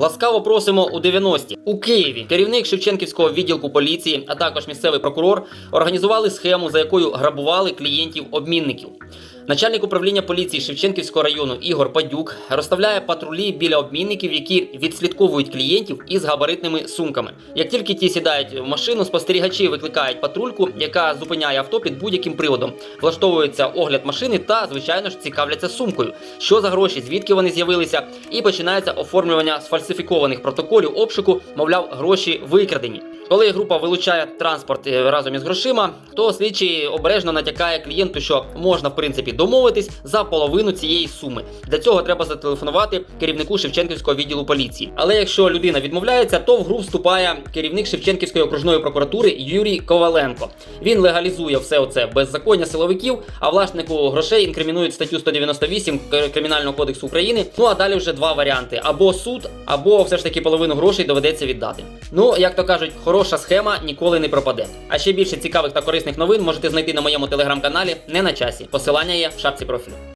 Ласкаво просимо у 90-ті. У Києві керівник Шевченківського відділку поліції, а також місцевий прокурор організували схему, за якою грабували клієнтів обмінників. Начальник управління поліції Шевченківського району Ігор Падюк розставляє патрулі біля обмінників, які відслідковують клієнтів із габаритними сумками. Як тільки ті сідають в машину, спостерігачі викликають патрульку, яка зупиняє авто під будь-яким приводом. Влаштовується огляд машини та, звичайно ж, цікавляться сумкою. Що за гроші, звідки вони з'явилися, і починається оформлювання сфальсифікованих протоколів обшуку, мовляв, гроші викрадені. Коли група вилучає транспорт е, разом із грошима, то слідчий обережно натякає клієнту, що можна в принципі домовитись за половину цієї суми. Для цього треба зателефонувати керівнику Шевченківського відділу поліції. Але якщо людина відмовляється, то в гру вступає керівник Шевченківської окружної прокуратури Юрій Коваленко. Він легалізує все оце беззаконня силовиків, а власнику грошей інкримінують статтю 198 К- Кримінального кодексу України. Ну а далі вже два варіанти: або суд, або все ж таки половину грошей доведеться віддати. Ну, як то кажуть, хороша схема ніколи не пропаде. А ще більше цікавих та корисних новин можете знайти на моєму телеграм-каналі не на часі. Посилання є в шапці профілю.